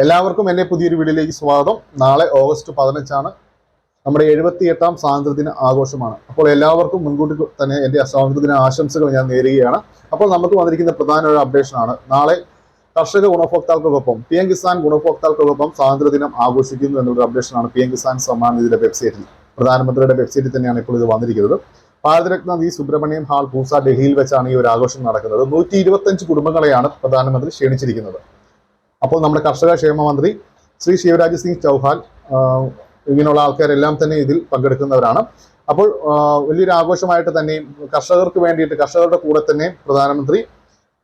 എല്ലാവർക്കും എന്റെ പുതിയൊരു വീഡിയോയിലേക്ക് സ്വാഗതം. നാളെ ഓഗസ്റ്റ് പതിനഞ്ചാണ്. നമ്മുടെ എഴുപത്തി എട്ടാം സ്വാതന്ത്ര്യദിന ആഘോഷമാണ്. അപ്പോൾ എല്ലാവർക്കും മുൻകൂട്ടി തന്നെ എന്റെ സ്വാതന്ത്ര്യദിന ആശംസകൾ ഞാൻ നേരുകയാണ്. അപ്പോൾ നമുക്ക് വന്നിരിക്കുന്ന പ്രധാന ഒരു അപ്ഡേഷനാണ് നാളെ കർഷക ഗുണഭോക്താക്കൾക്കൊപ്പം പി എം കിസാൻ ഗുണഭോക്താക്കൾക്കൊപ്പം സ്വാതന്ത്ര്യദിനം ആഘോഷിക്കുന്നു എന്നൊരു അപ്ഡേഷനാണ് പി എം കിസാൻ സമ്മാൻ നിധിയുടെ വെബ്സൈറ്റിൽ. പ്രധാനമന്ത്രിയുടെ വെബ്സൈറ്റിൽ തന്നെയാണ് ഇപ്പോൾ ഇത് വന്നിരിക്കുന്നത്. ഭാരതരത്ന വി സുബ്രഹ്മണ്യം ഹാൾ പൂസ ഡൽഹിയിൽ വെച്ചാണ് ഈ ഒരു ആഘോഷം നടക്കുന്നത്. നൂറ്റി ഇരുപത്തഞ്ച് കുടുംബങ്ങളെയാണ് പ്രധാനമന്ത്രി ക്ഷണിച്ചിരിക്കുന്നത്. അപ്പോൾ നമ്മുടെ കർഷക ക്ഷേമ മന്ത്രി ശ്രീ ശിവരാജ് സിംഗ് ചൗഹാൻ ഇങ്ങനെയുള്ള ആൾക്കാരെല്ലാം തന്നെ ഇതിൽ പങ്കെടുക്കുന്നവരാണ്. അപ്പോൾ വലിയൊരു ആഘോഷമായിട്ട് തന്നെ കർഷകർക്ക് വേണ്ടിയിട്ട് കർഷകരുടെ കൂടെ തന്നെ പ്രധാനമന്ത്രി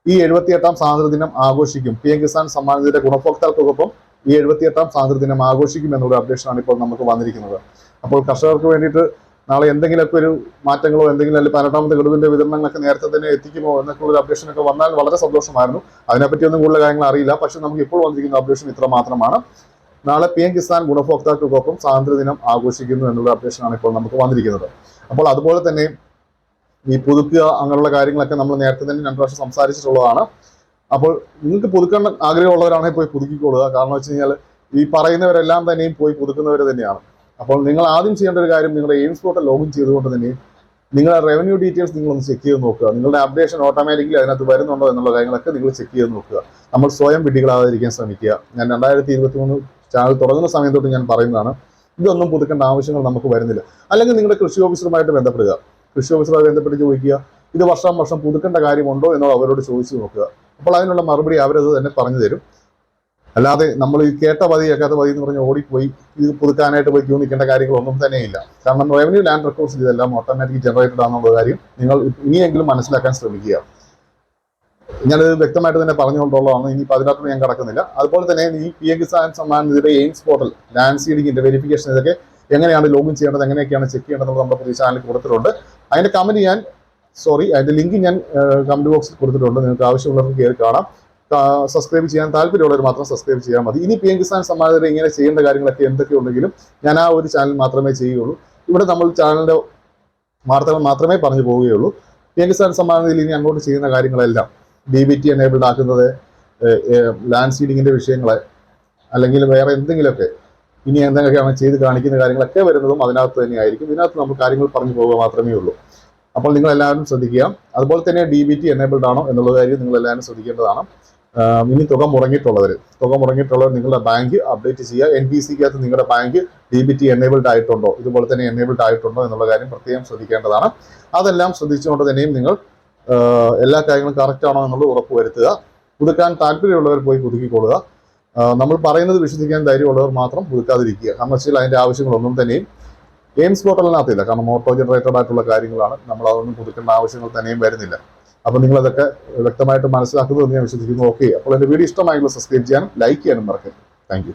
ഈ എഴുപത്തിയെട്ടാം സ്വാതന്ത്ര്യ ദിനം ആഘോഷിക്കും. പി എം കിസാൻ സമ്മാനത്തിന്റെ ഗുണഭോക്താക്കൾക്കൊപ്പം ഈ എഴുപത്തിയെട്ടാം സ്വാതന്ത്ര്യ ദിനം ആഘോഷിക്കും എന്നുള്ള അപ്ഡേഷനാണ് ഇപ്പോൾ നമുക്ക് വന്നിരിക്കുന്നത്. അപ്പോൾ കർഷകർക്ക് വേണ്ടിയിട്ട് നാളെ എന്തെങ്കിലുമൊക്കെ ഒരു മാറ്റങ്ങളോ എന്തെങ്കിലും അല്ലെങ്കിൽ പതിനെട്ടാമത്തെ ഗഡുവിന്റെ വിതരണങ്ങളൊക്കെ നേരത്തെ തന്നെ എത്തിക്കുമോ എന്നൊക്കെ ഒരു അപ്ഡേഷൻ ഒക്കെ വന്നാൽ വളരെ സന്തോഷമായിരുന്നു. അതിനെപ്പറ്റി ഒന്നും കൂടുതൽ കാര്യങ്ങൾ അറിയില്ല. പക്ഷെ നമുക്ക് ഇപ്പോൾ വന്നിരിക്കുന്ന അപ്ഡേഷൻ ഇത്ര മാത്രമാണ്. നാളെ പി എം കിസാൻ ഗുണഭോക്താക്കൾക്കൊപ്പം സ്വാതന്ത്ര്യ ദിനം ആഘോഷിക്കുന്നു എന്നുള്ള അപ്ഡേഷനാണ് ഇപ്പോൾ നമുക്ക് വന്നിരിക്കുന്നത്. അപ്പോൾ അതുപോലെ തന്നെ ഈ പുതുക്കുക അങ്ങനെയുള്ള കാര്യങ്ങളൊക്കെ നമ്മൾ നേരത്തെ തന്നെ രണ്ടു പ്രാവശ്യം സംസാരിച്ചിട്ടുള്ളതാണ്. അപ്പോൾ നിങ്ങൾക്ക് പുതുക്കാൻ ആഗ്രഹമുള്ളവരാണെങ്കിൽ പോയി പുതുക്കിക്കൊള്ളുക. കാരണം വെച്ച് കഴിഞ്ഞാൽ ഈ പറയുന്നവരെല്ലാം തന്നെയും പോയി പുതുക്കുന്നവർ തന്നെയാണ്. അപ്പോൾ നിങ്ങൾ ആദ്യം ചെയ്യേണ്ട ഒരു കാര്യം നിങ്ങളുടെ എയിംസ് പോർട്ടൽ ലോഗിൻ ചെയ്തുകൊണ്ട് തന്നെ നിങ്ങളുടെ റവന്യൂ ഡീറ്റെയിൽസ് നിങ്ങളൊന്ന് ചെക്ക് ചെയ്ത് നോക്കുക. നിങ്ങളുടെ അപ്ഡേഷൻ ഓട്ടോമാറ്റിക്കലി അതിനകത്ത് വരുന്നുണ്ടോ എന്നുള്ള കാര്യങ്ങളൊക്കെ നിങ്ങൾ ചെക്ക് ചെയ്ത് നോക്കുക. നമ്മൾ സ്വയം വിഡ്ഢികളാകാതിരിക്കാൻ ശ്രമിക്കുക. ഞാൻ രണ്ടായിരത്തി ഇരുപത്തി മൂന്ന് ചാനൽ തുടങ്ങുന്ന സമയം തൊട്ട് ഞാൻ പറയുന്നതാണ് ഇതൊന്നും പുതുക്കേണ്ട ആവശ്യങ്ങൾ നമുക്ക് വരുന്നില്ല. അല്ലെങ്കിൽ നിങ്ങളുടെ കൃഷി ഓഫീസറുമായിട്ട് ബന്ധപ്പെടുക. കൃഷി ഓഫീസറുമായി ബന്ധപ്പെട്ട് ചോദിക്കുക ഇത് വർഷം വർഷം പുതുക്കേണ്ട കാര്യമുണ്ടോ എന്നോ അവരോട് ചോദിച്ചു നോക്കുക. അപ്പോൾ അതിനുള്ള മറുപടി അവരത് തന്നെ പറഞ്ഞു തരും. അല്ലാതെ നമ്മൾ ഈ കേട്ട പതി കേൾക്കാത്ത പതി എന്ന് പറഞ്ഞ് ഓടിപ്പോയി ഇത് പുതുക്കാനായിട്ട് പോയി ക്യൂ നിൽക്കേണ്ട കാര്യങ്ങളൊന്നും തന്നെയില്ല. കാരണം റവന്യൂ ലാൻഡ് റെക്കോർഡ്സ് ഇതെല്ലാം ഓട്ടോമാറ്റിക് ജനറേറ്റഡ് ആണെന്നുള്ള കാര്യം നിങ്ങൾ ഇനിയെങ്കിലും മനസ്സിലാക്കാൻ ശ്രമിക്കുക. ഞാനിത് വ്യക്തമായിട്ട് തന്നെ പറഞ്ഞുകൊണ്ടുള്ളതാണ്. ഇനി അതിനകത്ത് ഞാൻ കടക്കുന്നില്ല. അതുപോലെ തന്നെ ഈ പി എ കിസാൻ സമ്മാൻ ഇതിന്റെ എയിംസ് പോർട്ടൽ ലാൻഡ് സീഡിങ്ങിന്റെ വെരിഫിക്കേഷൻ ഇതൊക്കെ എങ്ങനെയാണ് ലോഗിൻ ചെയ്യേണ്ടത് എങ്ങനെയൊക്കെയാണ് ചെക്ക് ചെയ്യേണ്ടത് നമ്മുടെ പുതിയ ചാനലിൽ കൊടുത്തിട്ടുണ്ട്. അതിന്റെ കമന്റ് ഞാൻ സോറി അതിന്റെ ലിങ്ക് ഞാൻ കമന്റ് ബോക്സിൽ കൊടുത്തിട്ടുണ്ട്. നിങ്ങൾക്ക് ആവശ്യമുള്ളവർക്ക് കയറി കാണാം. സബ്സ്ക്രൈബ് ചെയ്യാൻ താല്പര്യമുള്ളവർ മാത്രം സബ്സ്ക്രൈബ് ചെയ്യാൻ മതി. ഇനി പി എം കിസാൻ സമ്മാനത്തിൽ ഇങ്ങനെ ചെയ്യേണ്ട കാര്യങ്ങളൊക്കെ എന്തൊക്കെ ഉണ്ടെങ്കിലും ഞാൻ ആ ഒരു ചാനൽ മാത്രമേ ചെയ്യുകയുള്ളൂ. ഇവിടെ നമ്മൾ ചാനലിന്റെ വാർത്തകൾ മാത്രമേ പറഞ്ഞു പോവുകയുള്ളൂ. പി എം കിസാൻ സമ്മാനത്തിൽ ഇനി അങ്ങോട്ട് ചെയ്യുന്ന കാര്യങ്ങളെല്ലാം ഡി ബി ടി എനേബിൾഡ് ആക്കുന്നത് ലാൻഡ് സീഡിങ്ങിന്റെ വിഷയങ്ങളെ അല്ലെങ്കിൽ വേറെ എന്തെങ്കിലുമൊക്കെ ഇനി എന്തൊക്കെയാണ് ചെയ്ത് കാണിക്കുന്ന കാര്യങ്ങളൊക്കെ വരുന്നതും അതിനകത്ത് തന്നെയായിരിക്കും. ഇതിനകത്ത് നമ്മൾ കാര്യങ്ങൾ പറഞ്ഞു പോവുക മാത്രമേ ഉള്ളൂ. അപ്പോൾ നിങ്ങൾ എല്ലാവരും ശ്രദ്ധിക്കുക. അതുപോലെ തന്നെ ഡി ബി ടി എനേബിൾഡ് ആണോ എന്നുള്ള കാര്യം നിങ്ങൾ എല്ലാവരും ശ്രദ്ധിക്കേണ്ടതാണ്. ഇനി തുക മുടങ്ങിയിട്ടുള്ളവർ തുക മുടങ്ങിയിട്ടുള്ളവർ നിങ്ങളുടെ ബാങ്ക് അപ്ഡേറ്റ് ചെയ്യുക. എൻ ബി സിക്കകത്ത് നിങ്ങളുടെ bank D B T enabled ആയിട്ടുണ്ടോ? ഇതുപോലെ തന്നെ എനേബിൾഡ് ആയിട്ടുണ്ടോ എന്നുള്ള കാര്യം പ്രത്യേകം ശ്രദ്ധിക്കേണ്ടതാണ്. അതെല്ലാം ശ്രദ്ധിച്ചുകൊണ്ട് തന്നെയും നിങ്ങൾ എല്ലാ കാര്യങ്ങളും കറക്റ്റ് ആണോ എന്നുള്ളത് ഉറപ്പുവരുത്തുക പുതുക്കാൻ താല്പര്യമുള്ളവർ പോയി പുതുക്കിക്കൊള്ളുക. നമ്മൾ പറയുന്നത് വിശ്വസിക്കാൻ ധൈര്യമുള്ളവർ മാത്രം പുതുക്കാതിരിക്കുക. കാരണം വെച്ചാൽ അതിന്റെ ആവശ്യങ്ങളൊന്നും തന്നെയും എയിംസ് പോർട്ടലിനകത്തില്ല. കാരണം ഓട്ടോ ജനറേറ്റഡ് ആയിട്ടുള്ള കാര്യങ്ങളാണ്. നമ്മൾ അതൊന്നും പുതുക്കേണ്ട ആവശ്യങ്ങൾ തന്നെയും വരുന്നില്ല. അപ്പോൾ നിങ്ങൾ അതൊക്കെ വ്യക്തമായിട്ട് മനസ്സിലാക്കുന്നു എന്ന് ഞാൻ വിശ്വസിക്കുന്നു. ഓക്കെ. അപ്പോൾ എന്റെ വീഡിയോ ഇഷ്ടമായെങ്കിൽ സബ്സ്ക്രൈബ് ചെയ്യാനും ലൈക്ക് ചെയ്യാനും മറക്കരുത്. താങ്ക്